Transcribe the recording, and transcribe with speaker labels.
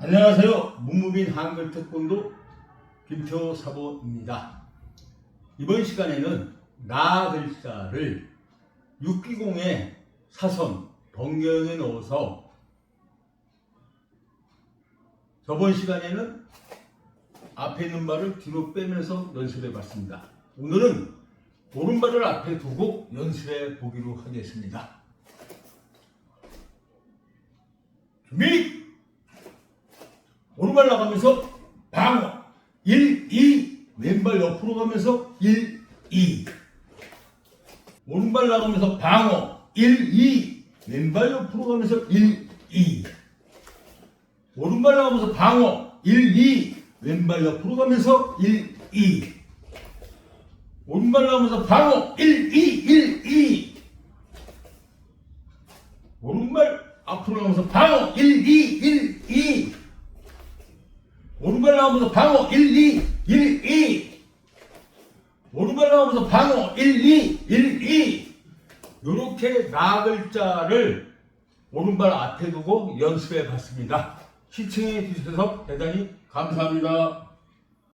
Speaker 1: 안녕하세요. 문무빈 한글 태권도 김태호 사보입니다. 이번 시간에는 나 글자를 육기공의 사선 번경에 넣어서 저번 시간에는 앞에 있는 발을 뒤로 빼면서 연습해 봤습니다. 오늘은 오른발을 앞에 두고 연습해 보기로 하겠습니다. 준비! 오른발 나가면서 방어 1, 2 왼발 옆으로 가면서 1, 2 오른발 나가면서 방어 1, 2 왼발 옆으로 가면서 1, 2 오른발 나가면서 방어 1, 2 왼발 옆으로 가면서 1, 2 오른발 나가면서 방어 1, 2 1, 2 오른발 앞으로 나가면서 방어 1, 2 1, 2 오른발 나오면서 방어 1, 2, 1, 2 오른발 나오면서 방어 1, 2, 1, 2 이렇게 나 글자를 오른발 앞에 두고 연습해 봤습니다. 시청해 주셔서 대단히 감사합니다.